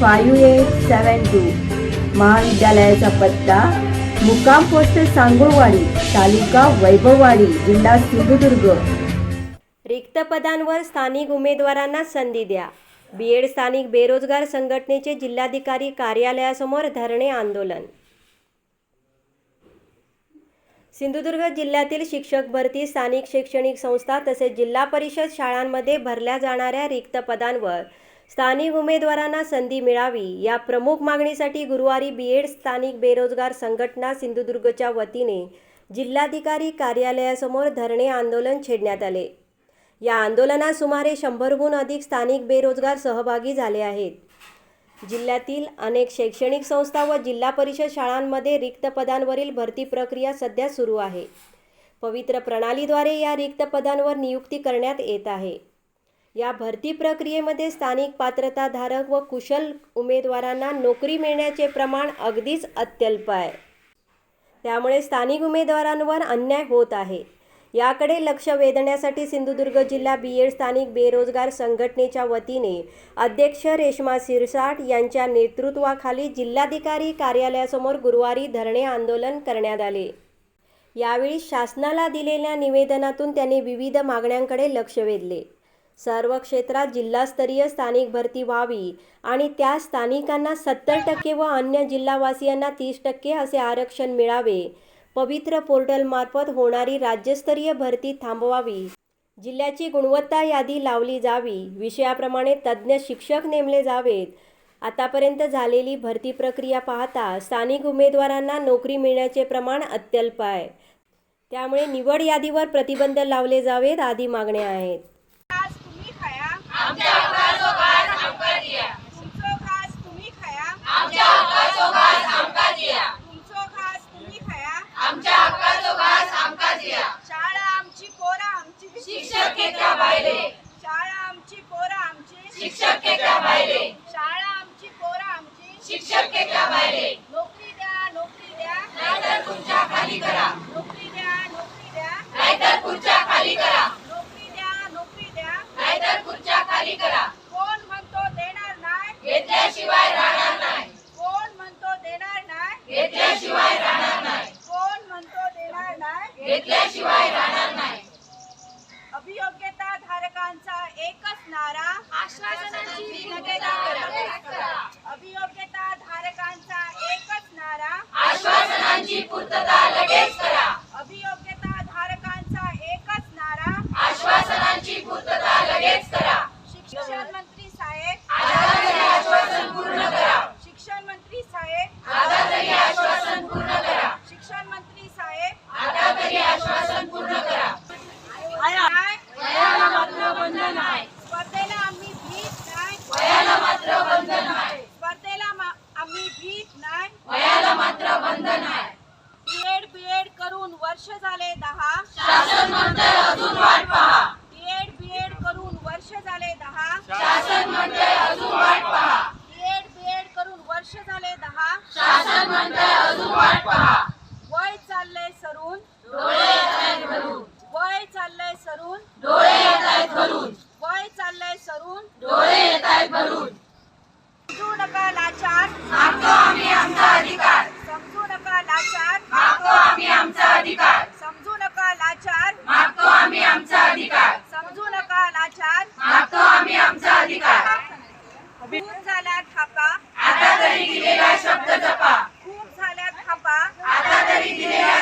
five eight seven two महाविद्यालयाचा पत्ता मुक्काम पोस्ट सांगोवाडी तालुका वैभववाडी जिल्हा सिंधुदुर्ग रिक्त पदांवर स्थानिक उमेदवारांना संधी द्या बीएड स्थानिक बेरोजगार संघटनेचे जिल्हाधिकारी कार्यालयासमोर धरणे आंदोलन सिंधुदुर्ग जिल्ह्यातील शिक्षक भरती स्थानिक शैक्षणिक संस्था तसेच जिल्हा परिषद शाळांमध्ये भरल्या जाणाऱ्या रिक्त पदांवर स्थानिक उमेदवारांना संधी मिळावी या प्रमुख मागणीसाठी गुरुवारी बीएड स्थानिक बेरोजगार संघटना सिंधुदुर्गच्या वतीने जिल्हाधिकारी कार्यालयासमोर धरणे आंदोलन छेडण्यात आले. या आंदोलनात सुमारे शंभरहून अधिक स्थानिक बेरोजगार सहभागी झाले आहेत. जिल्ह्यातील अनेक शैक्षणिक संस्था व जिल्हा परिषद शाळांमध्ये रिक्त पदांवरील भरती प्रक्रिया सध्या सुरू आहे. पवित्र प्रणालीद्वारे या रिक्त पदांवर नियुक्ती करण्यात येत आहे. या भरती प्रक्रियेमध्ये स्थानिक पात्रताधारक व कुशल उमेदवारांना नोकरी मिळण्याचे प्रमाण अगदीच अत्यल्प आहे. त्यामुळे स्थानिक उमेदवारांवर अन्याय होत आहे. याकडे लक्ष वेधण्यासाठी सिंधुदुर्ग जिल्हा बी एड स्थानिक बेरोजगार संघटनेच्या वतीने अध्यक्ष रेश्मा सिरसाट यांच्या नेतृत्वाखाली जिल्हाधिकारी कार्यालयासमोर गुरुवारी धरणे आंदोलन करण्यात आले. यावेळी शासनाला दिलेल्या निवेदनातून त्यांनी विविध मागण्यांकडे लक्ष वेधले. सर्व क्षेत्रात जिल्हास्तरीय स्थानिक भरती व्हावी आणि त्या स्थानिकांना सत्तर टक्के व अन्य जिल्हावासियांना तीस टक्के असे आरक्षण मिळावे. पवित्र पोर्टलमार्फत होणारी राज्यस्तरीय भरती थांबवावी. जिल्ह्याची गुणवत्ता यादी लावली जावी. विषयाप्रमाणे तज्ज्ञ शिक्षक नेमले जावेत. आतापर्यंत झालेली भरती प्रक्रिया पाहता स्थानिक उमेदवारांना नोकरी मिळण्याचे प्रमाण अत्यल्प आहे. त्यामुळे निवड यादीवर प्रतिबंध लावले जावेत आदी मागण्या आहेत. नोकरी द्या नोकरी द्या. नाहीतर खुर्च्या खाली करा. खाली करा. कोण म्हणतो देणार नाही? घेतल्याशिवाय राहणार नाही. कोण म्हणतो देणार नाही? घेतल्याशिवाय राहणार नाही. कोण म्हणतो देणार नाही? घेतल्याशिवाय राहणार नाही. अभियोग्यता धारकांचा एकच नारा. आश्वासनाची करा. अभियोग्यता धारकांचा एकच नारा. आश्वासनांची पूर्तता मंत्री साहेब आधारतरी आश्वासन पूर्ण करा शिक्षण मंत्री साहेब आधारतरी आश्वासन पूर्ण करा. शिक्षण मंत्री साहेब आधारतरी आश्वासन थापा. आता तरी दिलेला शब्द जपा. खूप झाल्या थापा. आता तरी दिलेला